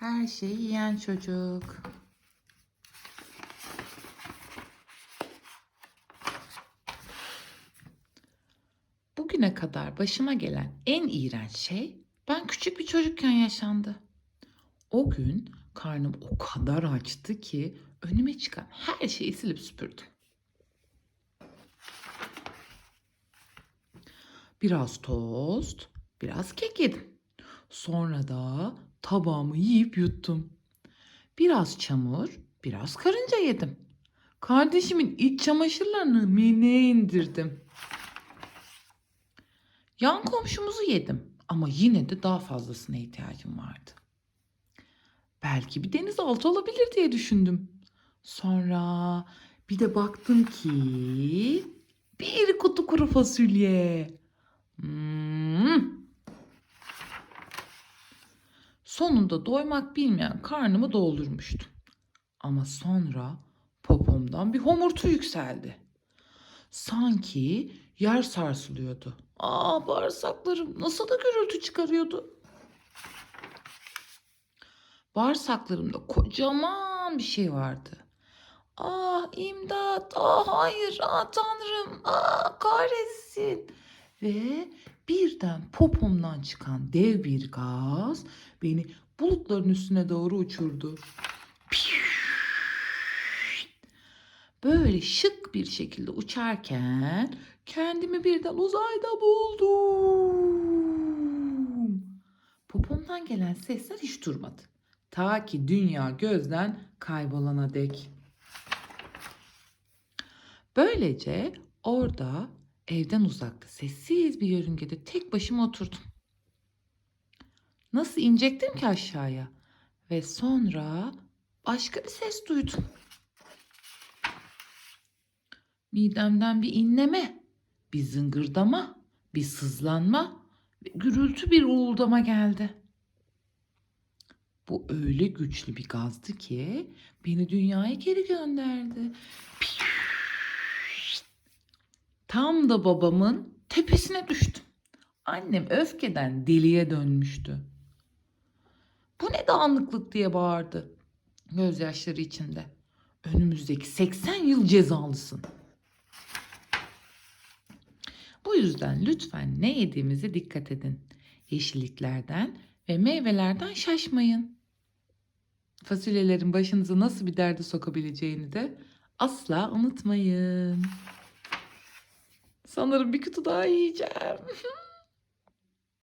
Her şeyi yiyen çocuk. Bugüne kadar başıma gelen en iğrenç şey ben küçük bir çocukken yaşandı. O gün karnım o kadar açtı ki önüme çıkan her şeyi silip süpürdüm. Biraz tost, biraz kek yedim. Sonra da tabağımı yiyip yuttum. Biraz çamur, biraz karınca yedim. Kardeşimin iç çamaşırlarını mineye indirdim. Yan komşumuzu yedim ama yine de daha fazlasına ihtiyacım vardı. Belki bir denizaltı olabilir diye düşündüm. Sonra bir de baktım ki bir kutu kuru fasulye. Hmm. Sonunda doymak bilmeyen karnımı doldurmuştum. Ama sonra popomdan bir homurtu yükseldi. Sanki yer sarsılıyordu. Aa bağırsaklarım nasıl da gürültü çıkarıyordu. Bağırsaklarımda kocaman bir şey vardı. Ah imdat, ah hayır, ah tanrım, ah kahretsin. Ve birden popomdan çıkan dev bir gaz beni bulutların üstüne doğru uçurdu. Böyle şık bir şekilde uçarken kendimi birden uzayda buldum. Popomdan gelen sesler hiç durmadı. Ta ki dünya gözden kaybolana dek. Böylece orada evden uzakta sessiz bir yörüngede tek başıma oturdum. Nasıl inecektim ki aşağıya? Ve sonra başka bir ses duydum. Midemden bir inleme, bir zıngırdama, bir sızlanma ve gürültü bir uğuldama geldi. Bu öyle güçlü bir gazdı ki beni dünyaya geri gönderdi. Tam da babamın tepesine düştüm. Annem öfkeden deliye dönmüştü. Bu ne dağınıklık diye bağırdı gözyaşları içinde. Önümüzdeki 80 yıl cezalısın. Bu yüzden lütfen ne yediğimize dikkat edin. Yeşilliklerden ve meyvelerden şaşmayın. Fasulyelerin başınıza nasıl bir derde sokabileceğini de asla unutmayın. Sanırım bir kutu daha yiyeceğim.